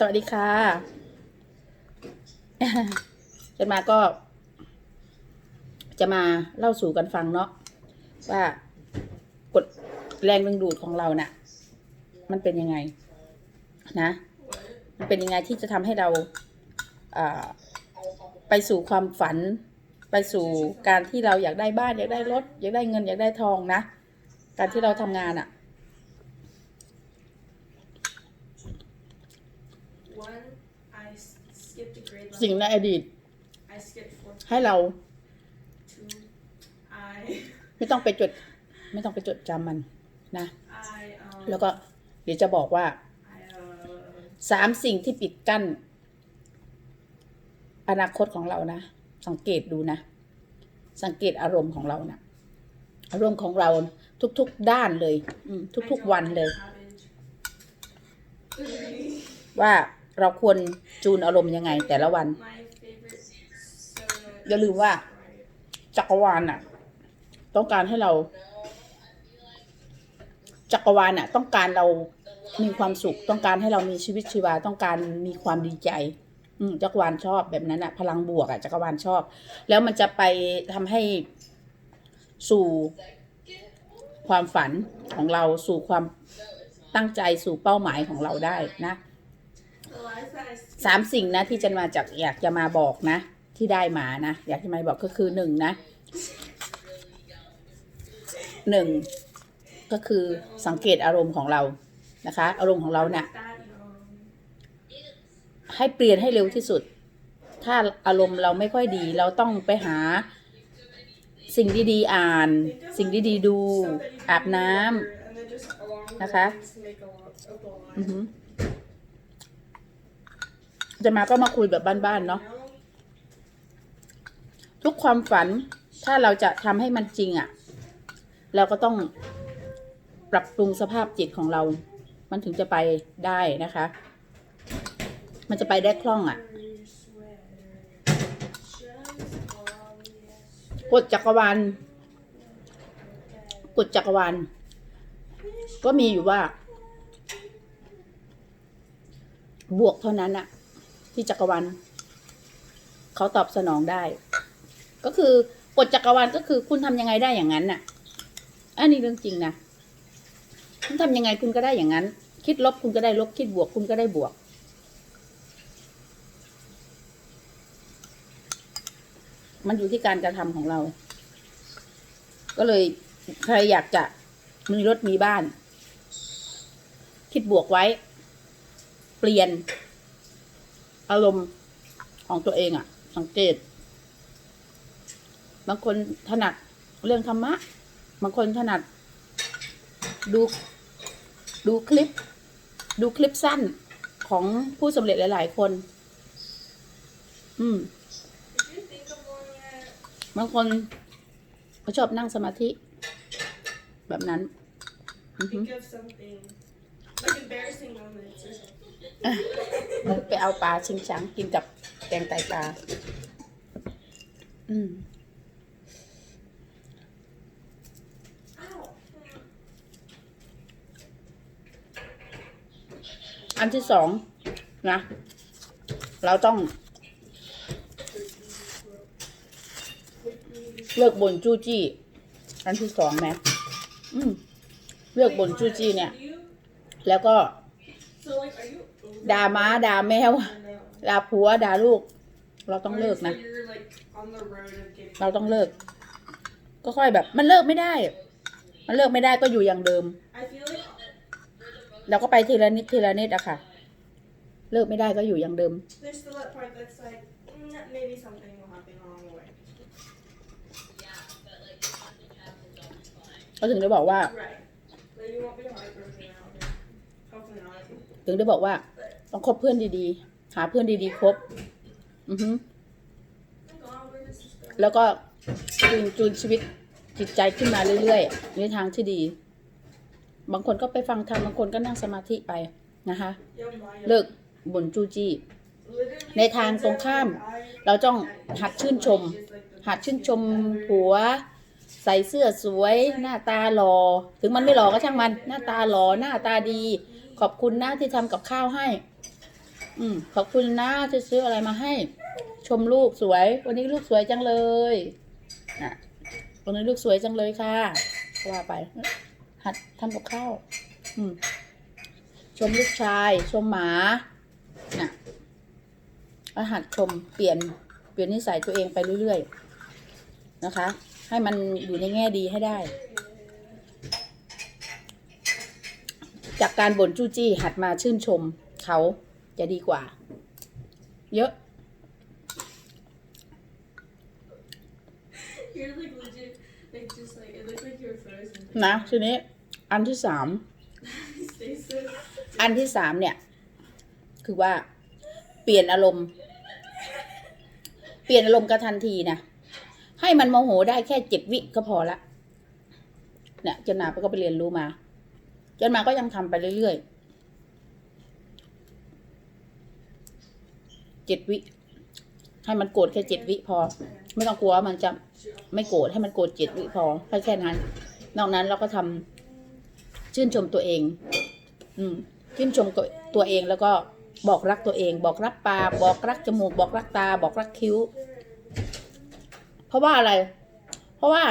สวัสดีค่ะจนมาก็ จะมาเล่าสู่กันฟังเนาะว่ากดแรงดึงดูดของเราน่ะ มันเป็นยังไง นะ มันเป็นยังไงที่จะทำให้เราอ่าไปสู่ความฝัน ไปสู่การที่เราอยากได้บ้าน อยากได้รถ อยากได้เงิน อยากได้ทองนะ การที่เราทำงานอะ่ะ สิ่ง level. ในอดีต I skipped fourth ให้เรา two. I, ไม่ต้องไปจด ไม่ต้องไปจดจำมันนะ I, um, แล้วก็เดี๋ยวจะบอกว่า I, uh, สามสิ่งที่ปิดกั้น อนาคตของเรานะ สังเกตดูนะ สังเกตอารมณ์ของเรานะอารมณ์ของเราทุกๆด้านเลย อืม I ทุก know ๆวันเลย cabbage. ว่า เราควรจูนอารมณ์ยังไง แต่ละวัน อย่าลืมว่า จักรวาลน่ะ ต้องการให้เรา จักรวาลน่ะ ต้องการเรามีความสุข ต้องการให้เรามีชีวิตชีวา ต้องการมีความดีใจ อืมจักรวาลชอบแบบนั้นอะพลังบวกอะจักรวาลชอบ แล้วมันจะไปทำให้สู่ความฝันของเราสู่ความตั้งใจสู่เป้าหมายของเราได้นะ The life that I skipped สามสิ่งนะที่จะมาจากอยากจะมาบอกนะ ที่ได้มานะ อยากจะมาบอกก็คือหนึ่งนะหนึ่งก็คือสังเกตอารมณ์ของเรานะคะ อารมณ์ของเราเนี่ยให้เปลี่ยนให้เร็วที่สุด ถ้าอารมณ์เราไม่ค่อยดี เราต้องไปหา สิ่งดีๆอ่าน สิ่งดีๆดู อาบน้ำนะคะ อือหือ จะมาก็มาคุยแบบบ้านๆเนาะทุกความฝันถ้าเราจะทำให้มันจริงอะ่ะ เราก็ต้องปรับปรุงสภาพจิตของเรา มันถึงจะไปได้นะคะ มันจะไปได้คล่องอะ่ะกฎจักรวาลกฎจักรวาลก็มีอยู่ว่า บวกเท่านั้นอะ ที่จักรวาลเขาตอบสนองได้ ก็คือกฎจักรวาลก็คือคุณทำยังไงได้อย่างนั้นน่ะ อันนี้เรื่องจริงนะคุณทำยังไงคุณก็ได้อย่างนั้น คิดลบคุณก็ได้ลบคิดบวกคุณก็ได้บวก มันอยู่ที่การกระทำของเรา ก็เลยใครอยากจะมีรถมีบ้าน คิดบวกไว้ เปลี่ยน อารมณ์ของตัวเองอะสังเกต บางคนถนัดเรื่องธรรมะ บางคนถนัด ดูดูคลิป ดูคลิปสั้นของผู้สำเร็จหลาย ๆ คน อืม If you think of one yet, บางคนเขาชอบนั่งสมาธิ แบบนั้น อือฮึ think of something like embarrassing moments or something. ไปเอาปลาชิงชังกินกับแกงไตปลา อืมอันที่สองนะ เราต้องเลิกบ่นจู้จี้ อันที่สองนะอืมเลิกบ่นจู้จี้เนี่ย แล้วก็ So like, are you? over ด่าม้าด่าแมว or no? ด่าผัวด่าลูก เราต้อง Or เลิก is นะ that You're like on the road of getting. เราต้องเลิก ก็ค่อยแบบ มันเลิกไม่ได้ มันเลิกไม่ได้ก็อยู่อย่างเดิม I feel like เราก็ไปทีละนิดทีละนิดอะค่ะ เลิกไม่ได้ก็อยู่อย่างเดิม there's still that part that's like mm, maybe something will happen along the way. ก็ถึงได้บอกว่า Right. Like you won't be heartbroken out. or- Hopefully not. ถึงได้บอกว่า ต้องคบเพื่อนดีๆ หาเพื่อนดีๆคบ อือฮึแล้วก็จูนจูนชีวิตจิตใจขึ้นมาเรื่อยๆในทางที่ดี บางคนก็ไปฟังธรรมบางคนก็นั่งสมาธิไปนะคะ เลิกบ่นจูจี้ในทางตรงข้าม เราต้องหัดชื่นชม หัดชื่นชมผัว ใส่เสื้อสวย หน้าตาหลอ่อถึงมันไม่หล่อก็ช่างมัน หน้าตาหล่อหน้าตาดี ขอบคุณนะที่ทำกับข้าวให้ อืมขอบคุณนะที่ซื้ออะไรมาให้ ชมลูกสวย วันนี้ลูกสวยจังเลยอะวันนี้ลูกสวยจังเลยค่ะว่าไป หัดทำกับข้าวอืม ชมลูกชาย ชมหมาน่ะก็หัดชมเปลี่ยนเปลี่ยนนิสัยตัวเองไปเรื่อยๆนะคะ ให้มันอยู่ในแง่ดีให้ได้ จากการบ่นจู้จี้หัดมาชื่นชมเขา จะดีกว่า เยอะ You're like legit, like just like it looks like you're frozen. นะทีนี้อันที่สาม Stay so. อันที่สามเนี่ย คือว่า เปลี่ยนอารมณ์ เปลี่ยนอารมณ์กระทันทีนะให้มันโมโหได้แค่เจ็ดวิก็พอละเนี่ยจนมาก็ไปเรียนรู้มาจนมาก็ยังทำไปเรื่อยๆ เจ็ดวิ ให้มันโกรธแค่เจ็ดวิพอ ไม่ต้องกลัวว่ามันจะไม่โกรธให้มันโกรธเจ็ดวิพอแค่แค่นั้น นอกนั้นเราก็ทำชื่นชมตัวเอง อืม ชื่นชมตัวเองแล้วก็บอกรักตัวเอง บอกรักปากบอกรักจมูก บอกรักตา บอกรักคิ้ว เพราะว่าอะไร เพราะว่า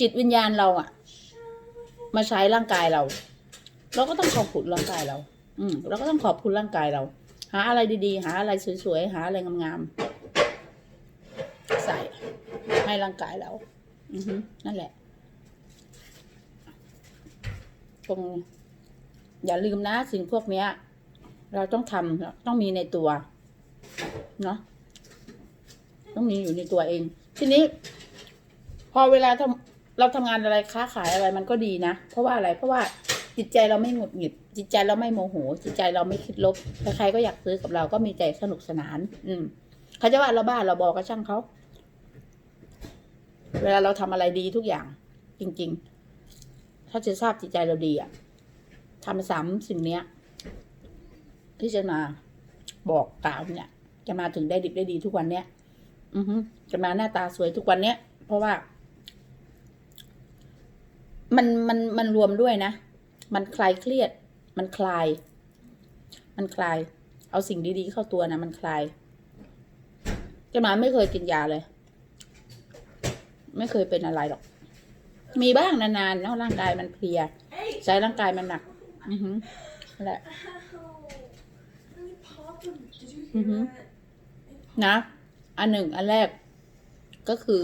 จิตวิญญาณเราอะมาใช้ร่างกายเรา เราก็ต้องขอบคุณร่างกายเรา อืมเราก็ต้องขอบคุณร่างกายเรา หาอะไรดีๆ หาอะไรสวยๆ หาอะไรงามๆ ใส่ให้ร่างกายเรา อือฮึนั่นแหละตรงอย่าลืมนะสิ่งพวกเนี้ย เราต้องทำต้องมีในตัว เนาะต้องมีอยู่ในตัวเอง ทีนี้ พอเวลาทำเราทำงานอะไรค้าขายอะไรมันก็ดีนะ เพราะว่าอะไร เพราะว่าจิตใจเราไม่หงุดหงิด จิตใจเราไม่โมโห จิตใจเราไม่คิดลบใครๆก็อยากซื้อกับเราก็มีใจสนุกสนาน อืมเขาจะว่าเราบ้าเราบอกก็ช่างเขาเวลาเราทำอะไรดีทุกอย่าง จริง ๆ ถ้าจะทราบจิตใจเราดีอะทำสามสิ่งเนี้ยที่จะมาบอกกล่าวเนี่ย จะมาถึงได้ดิบได้ดีทุกวันเนี้ย อือฮึจะมาหน้าตาสวยทุกวันเนี้ย เพราะว่า มันมันมันรวมด้วยนะ มันคลายเครียด มันคลาย มันคลาย เอาสิ่งดีๆเข้าตัวนะมันคลายจะมาไม่เคยกินยาเลย ไม่เคยเป็นอะไรหรอก มีบ้างนานๆเนาะร่างกายมันเพลีย ใช้ร่างกายมันหนัก อือฮึนั่นแหละ Ow! Really popped him. Did you hear Mhm. that? นะ อันหนึ่งอันแรก ก็คือ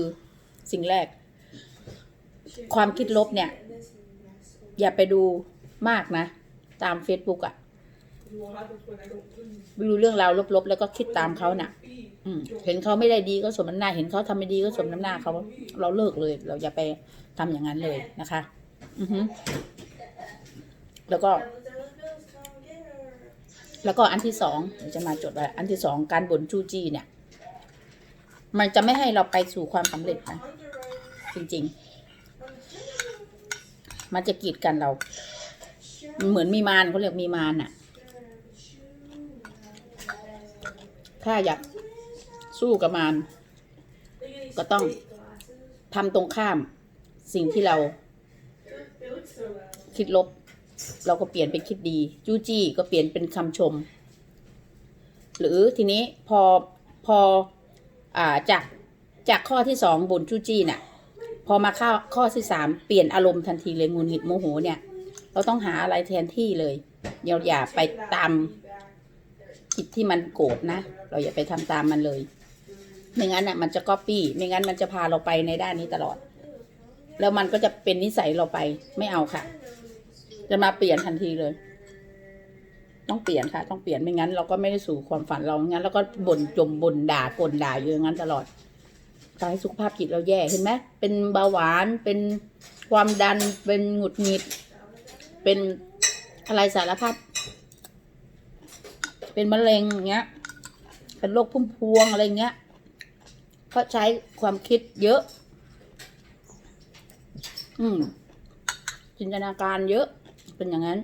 สิ่งแรก ความคิดลบเนี่ย อย่าไปดูมากนะ ตาม Facebook อะ่ะ What happens when I don't please? ไปดูเรื่องราวลบๆ แล้วก็คิดตามเขาน่ะ อืม เห็นเขาไม่ได้ดีก็สมน้ำหน้า เห็นเขาทำไม่ดีก็สมน้ำหน้าเขา เราเลิกเลย เราอย่าไปทำอย่างนั้นเลยนะคะ อือฮึแล้วก็ แล้วก็อันที่สองจะมาจดไว้อันที่สองการบ่นจู้จี้เนี่ย มันจะไม่ให้เราไปสู่ความสำเร็จนะจริง ๆ มันจะกีดกันเรา มันเหมือนมีมารเขาเรียกมีมารน่ะ ถ้าอยากสู้กับมารก็ต้องทำตรงข้ามสิ่งที่เรา คิดลบ เราก็เปลี่ยนเป็นคิดดี จู้จี้ก็เปลี่ยนเป็นคำชม หรือทีนี้พอพออ่าจากจากข้อที่สองบนจู้จี้น่ะ พอมาข้อข้อที่สามเปลี่ยนอารมณ์ทันทีเลยงุนหงิดโมโหเนี่ย เราต้องหาอะไรแทนที่เลยอย่าอย่าไปตามจิตที่มันโกรธนะ เราอย่าไปทำตามมันเลย ไม่งั้นน่ะ มันจะก๊อปปี้ ไม่งั้นมันจะพาเราไปในด้านนี้ตลอด แล้วมันก็จะเป็นนิสัยเราไป ไม่เอาค่ะ จะมาเปลี่ยนทันทีเลย ต้องเปลี่ยนค่ะ ต้องเปลี่ยน ไม่งั้น เราก็ไม่ได้สู่ความฝันเรา งั้นเราก็บ่นจมบ่นด่ากลด่าอยู่อย่างนั้นตลอดทำให้สุขภาพจิตเราแย่ เห็นไหมเป็นเบาหวาน เป็นความดัน เป็นหงุดหงิด เป็นอะไรสารพัดเป็นมะเร็งอย่างเงี้ย เป็นโรคพุ่มพวงอะไรเงี้ยเพราะใช้ความคิดเยอะ อืมจินตนาการเยอะ เป็นอย่างนั้น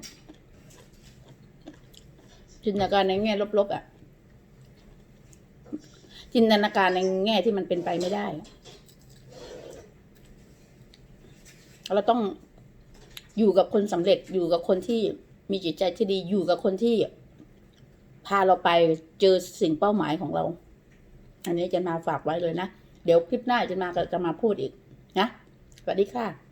จินตนาการในแง่ลบๆอะ จินตนาการในแง่ที่มันเป็นไปไม่ได้ เราต้อง อยู่กับคนสำเร็จอยู่กับคนที่มีจิตใจที่ดีอยู่กับคนที่ พาเราไปเจอสิ่งเป้าหมายของเรา อันนี้จะมาฝากไว้เลยนะ เดี๋ยวคลิปหน้าจะมาจะมาพูดอีกนะสวัสดีค่ะ